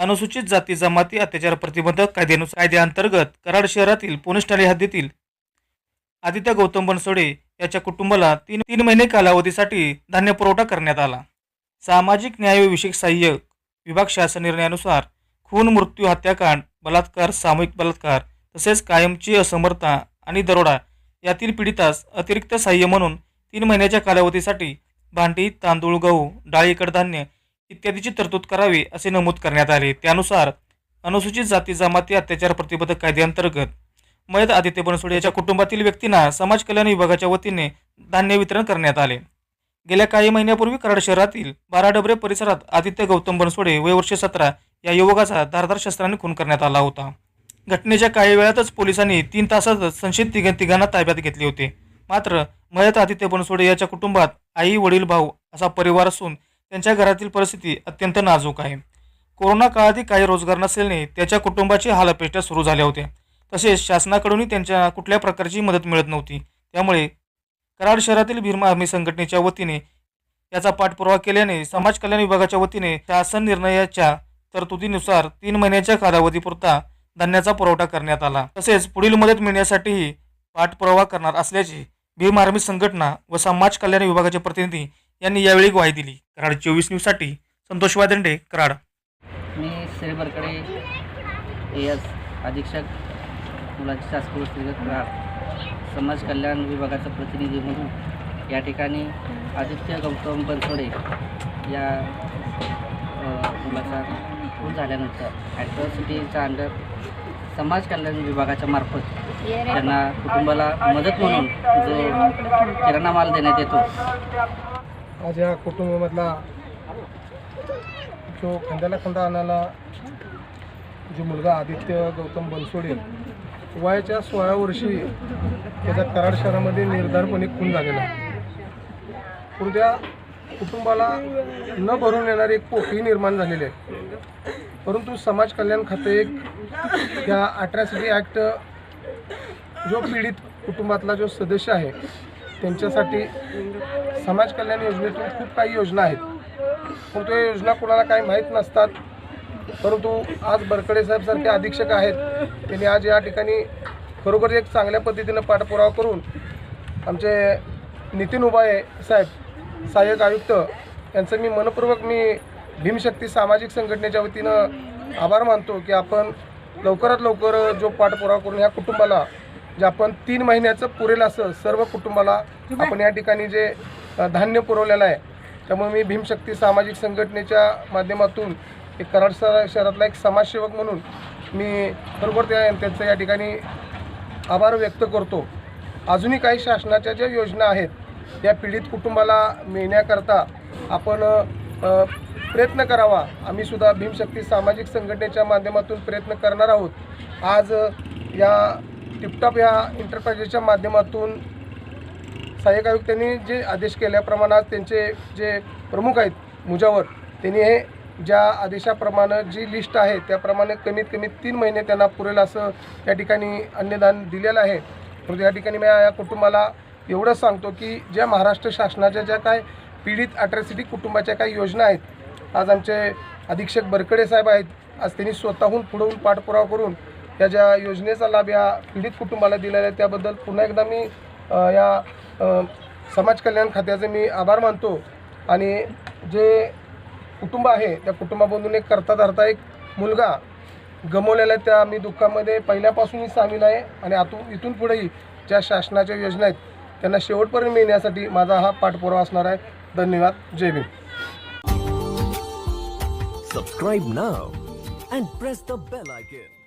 अनुसूचित जाती जमाती अत्याचार प्रतिबंधक कायद्यानुसार कायद्याअंतर्गत कराड शहरातील पोलीस ठाणे हद्दीतील आदित्य गौतम बनसोडे याच्या कुटुंबाला तीन तीन महिने कालावधीसाठी धान्य पुरवठा करण्यात आला. सामाजिक न्याय विषयक सहाय्यक विभाग शासन निर्णयानुसार खून मृत्यू हत्याकांड बलात्कार सामूहिक बलात्कार तसेच कायमची असमर्थता आणि दरोडा यातील पीडितास अतिरिक्त सहाय्य म्हणून तीन महिन्याच्या कालावधीसाठी भांडी तांदूळ गहू डाळी कडधान्य इत्यादीची तरतूद करावी असे नमूद करण्यात आले. त्यानुसार अनुसूचित जाती जमाती अत्याचार प्रतिबंधक कायद्याअंतर्गत मयत आदित्य बनसोडे याच्या कुटुंबातील व्यक्तींना समाज कल्याण विभागाच्या वतीने धान्य वितरण करण्यात आले. गेल्या काही महिन्यापूर्वी कराड शहरातील बाराडबरे परिसरात आदित्य गौतम बनसोडे वय वर्ष सतरा या युवकाचा धारदार शस्त्राने खून करण्यात आला होता. घटनेच्या काही वेळातच पोलिसांनी तीन तासातच संशयित तिघ तिघांना ताब्यात घेतले होते. मात्र मयत आदित्य बनसोडे याच्या कुटुंबात आई वडील भाऊ असा परिवार असून त्यांच्या घरातील परिस्थिती अत्यंत नाजूक आहे. कोरोना काळातही काही रोजगार नसल्याने त्याच्या कुटुंबाची हालअपेष्टा सुरू झाल्या होत्या. तसेच शासनाकडूनही त्यांच्या कुठल्या प्रकारची मदत मिळत नव्हती. त्यामुळे कराड शहरातील भीमा आर्मी संघटनेच्या वतीने याचा पाठपुरावा केल्याने समाज कल्याण विभागाच्या वतीने शासन निर्णयाच्या तरतुदीनुसार तीन महिन्याच्या कालावधीपुरता धान्याचा पुरवठा करण्यात आला. तसेच पुढील मदत मिळण्यासाठीही पाठपुरावा करणार असल्याची भीम आर्मी संघटना व समाज कल्याण विभागाचे प्रतिनिधी यांनी यावेळी ग्वाही दिली. कराड चोवीस न्यूजसाठी संतोष वादंडे कराड. मी श्री बरकडे ए एस अधीक्षक मुलाची शासकीय वसतिगृह कराड समाज कल्याण विभागाचा प्रतिनिधी म्हणून या ठिकाणी आदित्य गौतम बनसोडे या मुलाचा खून झाल्यानंतर ॲट्रॉसिटीच्या अंडर समाज कल्याण विभागाच्या मार्फत त्यांना कुटुंबाला मदत म्हणून जो किराणा माल देण्यात येतो माझ्या कुटुंबामधला जो खांद्याला खांदा आणायला जो मुलगा आदित्य गौतम बनसोडे वयाच्या सोळा वर्षी त्याच्या कराड शहरामध्ये निर्धारपणे खून झालेला. उद्या कुटुंबाला न भरून येणारी एक पोकळी निर्माण झालेली आहे. परंतु समाज कल्याण खाते एक त्या अट्रॅसिटी ॲक्ट जो पीडित कुटुंबातला जो सदस्य आहे त्यांच्यासाठी समाज कल्याण योजनेतून खूप काही योजना आहेत. परंतु या योजना कोणाला काही माहीत नसतात. परंतु आज बरकडे साहेबसारखे अधीक्षक आहेत. त्यांनी आज या ठिकाणी खरोखर एक चांगल्या पद्धतीनं पाठपुरावा करून आमचे नितीन उबाळे साहेब सहाय्यक आयुक्त यांचं मी मनपूर्वक मी भीमशक्ती सामाजिक संघटनेच्या वतीनं आभार मानतो की आपण लवकरात लवकर जो पाठपुरावा करून ह्या कुटुंबाला जे आपण तीन महिन्याचं पुरेल असं सर्व कुटुंबाला आपण या ठिकाणी जे धान्य पुरवलेलं आहे त्यामुळे मी भीमशक्ती सामाजिक संघटनेच्या माध्यमातून एक कराड शहरा शहरातला एक समाजसेवक म्हणून मी बरोबर त्या त्यांचं या ठिकाणी आभार व्यक्त करतो. अजूनही काही शासनाच्या ज्या योजना आहेत या पीडित कुटुंबाला मिळण्याकरता आपण प्रयत्न करावा. आम्ही सुद्धा भीमशक्ती सामाजिक संघटनेच्या माध्यमातून प्रयत्न करणार आहोत. आज या टिपटॉप या इंटरप्राइजेसच्या माध्यमातून सहाय्यक आयुक्तांनी जे आदेश केल्याप्रमाणे आज त्यांचे जे प्रमुख आहेत मुजावर त्यांनी हे ज्या आदेशाप्रमाणे जी लिस्ट आहे त्याप्रमाणे कमीत कमी तीन महिने त्यांना पुरेल असं त्या ठिकाणी अन्नदान दिलेलं आहे. परंतु या ठिकाणी मी या कुटुंबाला एवढंच सांगतो की ज्या महाराष्ट्र शासनाच्या ज्या काय पीडित अट्रॅसिटी कुटुंबाच्या काही योजना आहेत आज आमचे अधीक्षक बरकडे साहेब आहेत आज त्यांनी स्वतःहून पुढवून पाठपुरावा करून या ज्या योजनेचा लाभ या पीडित कुटुंबाला दिलेला आहे त्याबद्दल पुन्हा एकदा मी या समाज कल्याण खात्याचे मी आभार मानतो. आणि जे कुटुंब आहे त्या कुटुंबामधून एक करता धरता एक मुलगा गमवलेला आहे त्या मी दुःखामध्ये पहिल्यापासूनही सामील आहे. आणि आतून इथून पुढेही ज्या शासनाच्या योजना आहेत त्यांना शेवटपर्यंत मिळण्यासाठी माझा हा पाठपुरावा असणार आहे. धन्यवाद. जय Bhim. Subscribe now and press the bell icon